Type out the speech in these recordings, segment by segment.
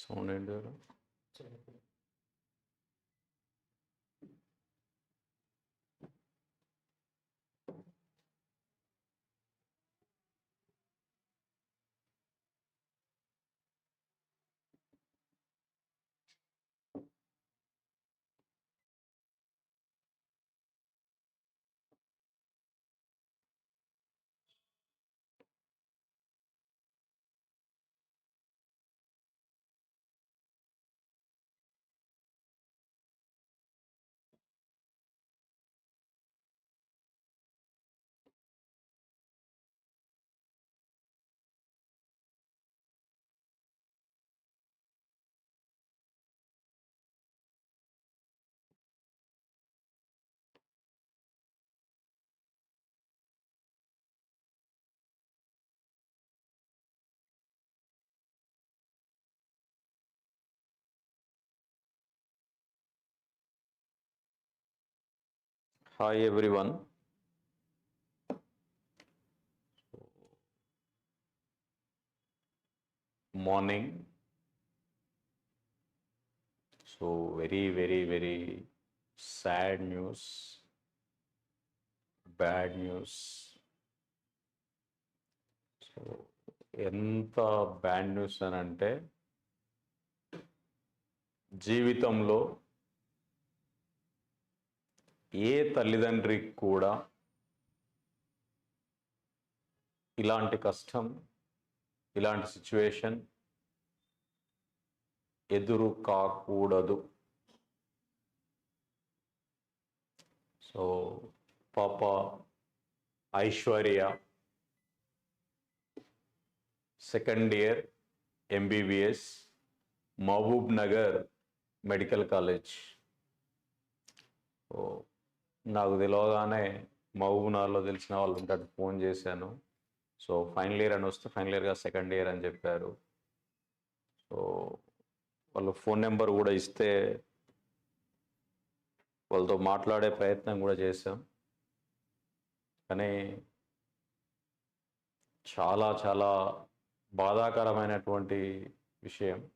Sound ఏంటి hi everyone morning so very very very sad news bad news so ఎంత bad news అని అంటే జీవితంలో ఏ తల్లిదండ్రికి కూడా ఇలాంటి కష్టం ఇలాంటి సిచ్యువేషన్ ఎదురు కాకూడదు. సో పాప Aishwarya second year MBBS Mahabubnagar medical college. So నాకు తెలియగానే మహబూబ్నగర్లో తెలిసిన వాళ్ళు ఉంటాడు ఫోన్ చేశాను. సో ఫైనల్ ఇయర్ అని వస్తే ఫైనల్ ఇయర్గా సెకండ్ ఇయర్ అని చెప్పారు. సో వాళ్ళు ఫోన్ నెంబర్ కూడా ఇస్తే వాళ్ళతో మాట్లాడే ప్రయత్నం కూడా చేశాం. కానీ చాలా చాలా బాధాకరమైనటువంటి విషయం.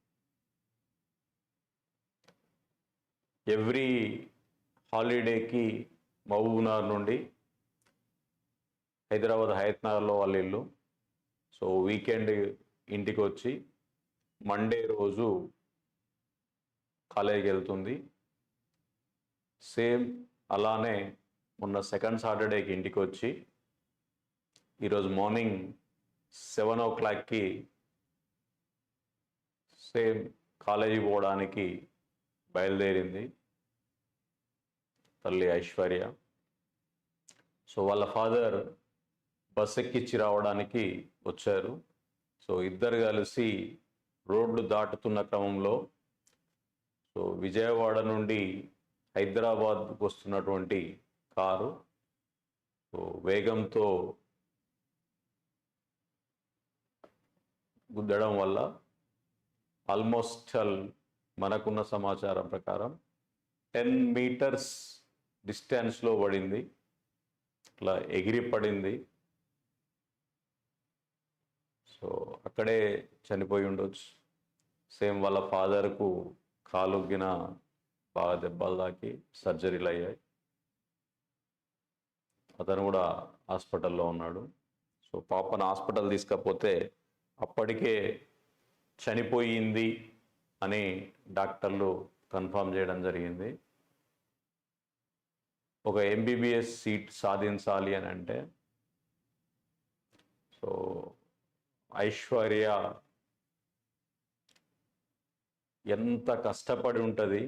ఎవ్రీ హాలిడేకి మహబూబ్నగర్ నుండి హైదరాబాద్ హయత్నగర్లో వాళ్ళ ఇల్లు. సో వీకెండ్ ఇంటికి వచ్చి మండే రోజు కాలేజీకి వెళ్తుంది. సేమ్ అలానే మొన్న సెకండ్ సాటర్డేకి ఇంటికి వచ్చి ఈరోజు మార్నింగ్ సెవెన్ ఓ క్లాక్కి సేమ్ కాలేజీ పోవడానికి బయలుదేరింది. తల్లి ఐశ్వర్య. సో వాళ్ళ ఫాదర్ బస్ ఎక్కిచ్చి రావడానికి వచ్చారు. సో ఇద్దరు కలిసి రోడ్లు దాటుతున్న క్రమంలో సో విజయవాడ నుండి హైదరాబాద్కు వస్తున్నటువంటి కారు సో వేగంతో గుద్దడం వల్ల ఆల్మోస్ట్ మనకున్న సమాచారం ప్రకారం టెన్ మీటర్స్ డిస్టెన్స్లో పడింది. ఇట్లా ఎగిరి పడింది. సో అక్కడే చనిపోయి ఉండొచ్చు. సేమ్ వాళ్ళ ఫాదర్కు కాలుగిన బాగా దెబ్బలు తాకి సర్జరీలు అయ్యాయి. అతను కూడా హాస్పిటల్లో ఉన్నాడు. సో పాపను హాస్పిటల్ తీసుకపోతే అప్పటికే చనిపోయింది అని డాక్టర్లు కన్ఫర్మ్ చేయడం జరిగింది. ఒక ఎంబీబీఎస్ సీట్ సాధించాలి అని అంటే సో ఐశ్వర్య ఎంత కష్టపడి ఉంటుంది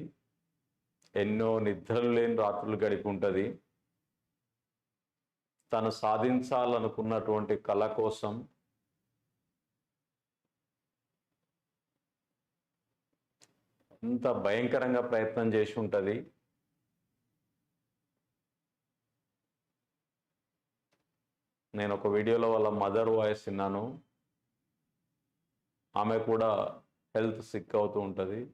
ఎన్నో నిద్రలు లేని రాత్రులు గడిపి ఉంటుంది. తను సాధించాలనుకున్నటువంటి కళ కోసం ఎంత భయంకరంగా ప్రయత్నం చేసి ఉంటుంది. నేను ఒక వీడియోలో వాళ్ళ మదర్ వాయిస్ విన్నాను. ఆమె కూడా హెల్త్ సిక్ అవుతూ ఉంటుంది.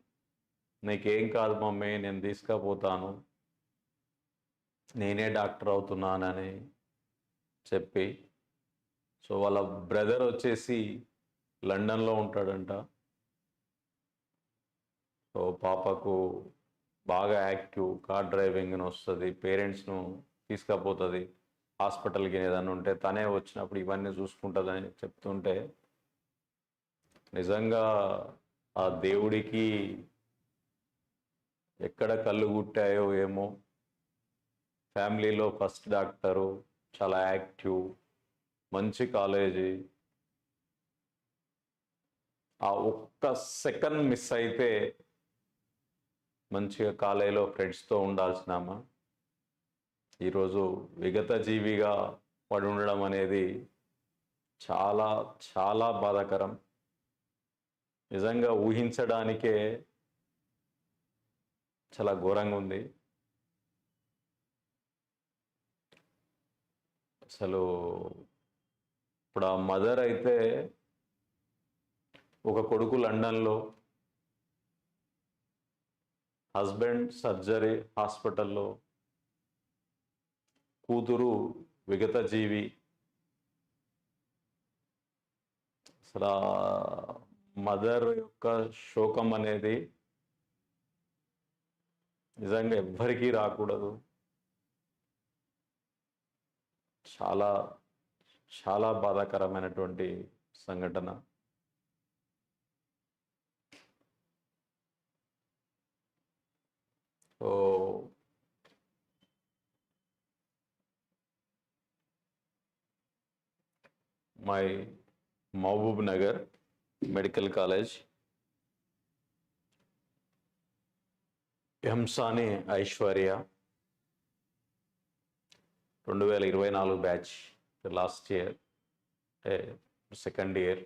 నీకేం కాదు మమ్మీ నేను తీసుకపోతాను. నేనే డాక్టర్ అవుతున్నానని చెప్పి. సో వాళ్ళ బ్రదర్ వచ్చేసి లండన్లో ఉంటాడంట. సో పాపకు బాగా యాక్టివ్ కార్ డ్రైవింగ్ వస్తుంది పేరెంట్స్ను తీసుకపోతుంది. హాస్పిటల్కి ఏదైనా ఉంటే తనే వచ్చినప్పుడు ఇవన్నీ చూసుకుంటుందని చెప్తుంటే నిజంగా ఆ దేవుడికి ఎక్కడ కళ్ళు గుట్టాయో ఏమో. ఫ్యామిలీలో ఫస్ట్ డాక్టరు చాలా యాక్టివ్ మంచి కాలేజీ. ఆ ఒక్క సెకండ్ మిస్ అయితే మంచిగా కాలేజీలో ఫ్రెండ్స్తో ఉండాల్సినామా ఈరోజు విగత జీవిగా పడి ఉండడం అనేది చాలా చాలా బాధాకరం. నిజంగా ఊహించడానికే చాలా ఘోరంగా ఉంది. అసలు ఇప్పుడు ఆ మదర్ అయితే ఒక కొడుకు లండన్లో హస్బెండ్ సర్జరీ హాస్పిటల్లో కూతురు విగత జీవి అసలు మదర్ యొక్క శోకం అనేది నిజంగా ఎవ్వరికీ రాకూడదు. చాలా చాలా బాధాకరమైనటువంటి సంఘటన so my Mahabubnagar medical college. ఎంసాని Aishwarya రెండు వేల ఇరవై నాలుగు batch last year second year.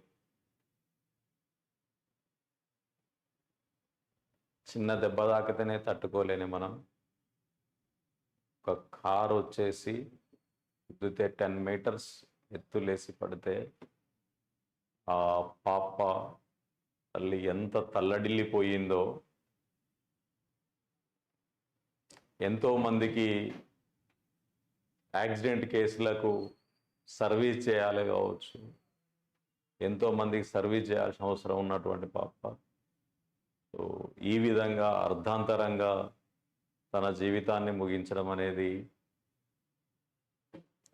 చిన్న దెబ్బ తాకితేనే తట్టుకోలేని మనం. ఒక కార్ వచ్చేసి గుద్దితే టెన్ మీటర్స్. ఎత్తులేసి పడితే ఆ పాప తల్లి ఎంత తల్లడిల్లిపోయిందో. ఎంతో మందికి యాక్సిడెంట్ కేసులకు సర్వీస్ చేయాలి కావచ్చు. ఎంతో మందికి సర్వీస్ చేయాల్సిన అవసరం ఉన్నటువంటి పాప. సో ఈ విధంగా అర్ధాంతరంగా తన జీవితాన్ని ముగించడం అనేది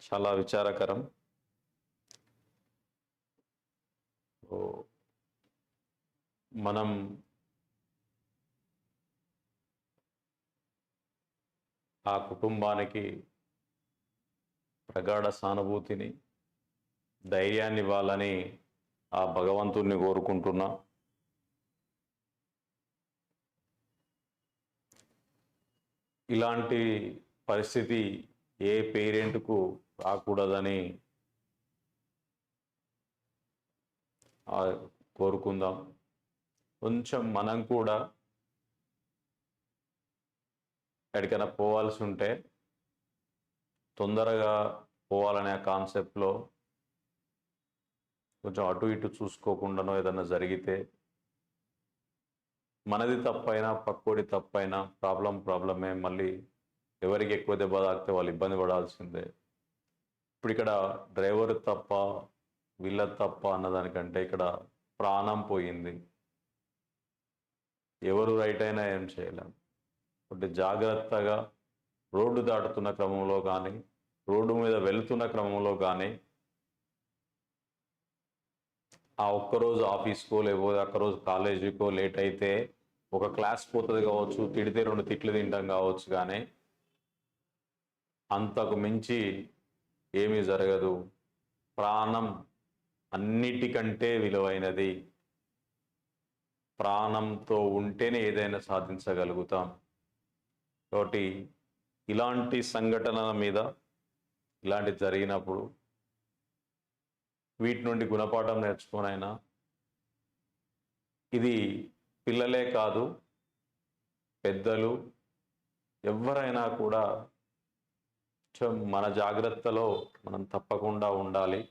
చాలా విచారకరం సో మనం ఆ కుటుంబానికి ప్రగాఢ సానుభూతిని ధైర్యాన్ని ఇవ్వాలని ఆ భగవంతుణ్ణి కోరుకుంటున్నా. ఇలాంటి పరిస్థితి ఏ పేరెంట్కు రాకూడదని కోరుకుందాం. కొంచెం మనం కూడా ఎక్కడికైనా పోవాల్సి ఉంటే తొందరగా పోవాలనే కాన్సెప్ట్లో కొంచెం అటు ఇటు చూసుకోకుండానో ఏదైనా జరిగితే మనది తప్పైనా పక్కోడి తప్పైనా ప్రాబ్లం ప్రాబ్లమే. మళ్ళీ ఎవరికి ఎక్కువ దెబ్బ తాకితే వాళ్ళు ఇబ్బంది పడాల్సిందే. ఇప్పుడు ఇక్కడ డ్రైవర్ తప్ప వీళ్ళ తప్ప అన్నదానికంటే ఇక్కడ ప్రాణం పోయింది. ఎవరు రైట్ అయినా ఏం చేయలేం. కాబట్టి జాగ్రత్తగా రోడ్డు దాటుతున్న క్రమంలో కానీ రోడ్డు మీద వెళ్తున్న క్రమంలో కానీ ఆ ఒక్కరోజు ఆఫీస్కో లేకపోతే ఒక్కరోజు కాలేజీకో లేట్ అయితే ఒక క్లాస్ పోతుంది కావచ్చు తిడితే రెండు తిట్లు తింటాం కావచ్చు కానీ అంతకు మించి ఏమీ జరగదు. ప్రాణం అన్నిటికంటే విలువైనది ప్రాణంతో ఉంటేనే ఏదైనా సాధించగలుగుతాం. కాబట్టి ఇలాంటి సంఘటనల మీద ఇలాంటి జరిగినప్పుడు వీటి నుండి గుణపాఠం నేర్చుకోనైనా ఇది పిల్లలే కాదు పెద్దలు ఎవరైనా కూడా కొంచెం మన జాగ్రత్తలో మనం తప్పకుండా ఉండాలి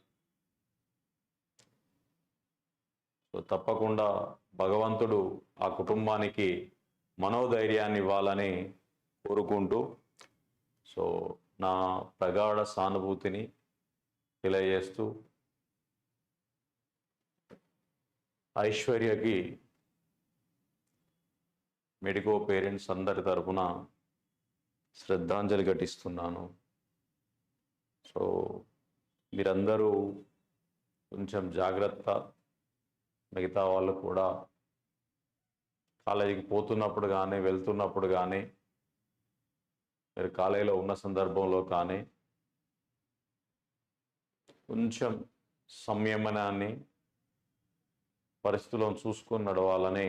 సో తప్పకుండా భగవంతుడు ఆ కుటుంబానికి మనోధైర్యాన్ని ఇవ్వాలని కోరుకుంటూ సో నా ప్రగాఢ సానుభూతిని తెలియజేస్తూ ఐశ్వర్యకి మెడికో పేరెంట్స్ అందరి తరపున శ్రద్ధాంజలి ఘటిస్తున్నాను. సో మీరందరూ కొంచెం జాగ్రత్త మిగతా వాళ్ళు కూడా కాలేజీకి పోతున్నప్పుడు కానీ వెళ్తున్నప్పుడు కానీ మీరు కాలేజీలో ఉన్న సందర్భంలో కానీ కొంచెం సంయమనాన్ని పరిస్థితులను చూసుకొని నడవాలని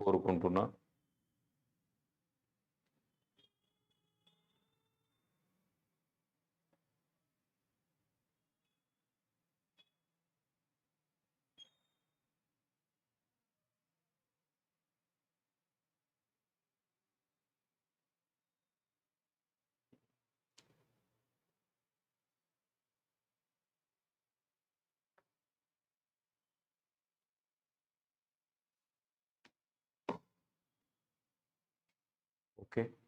కోరుకుంటున్నా. Okay.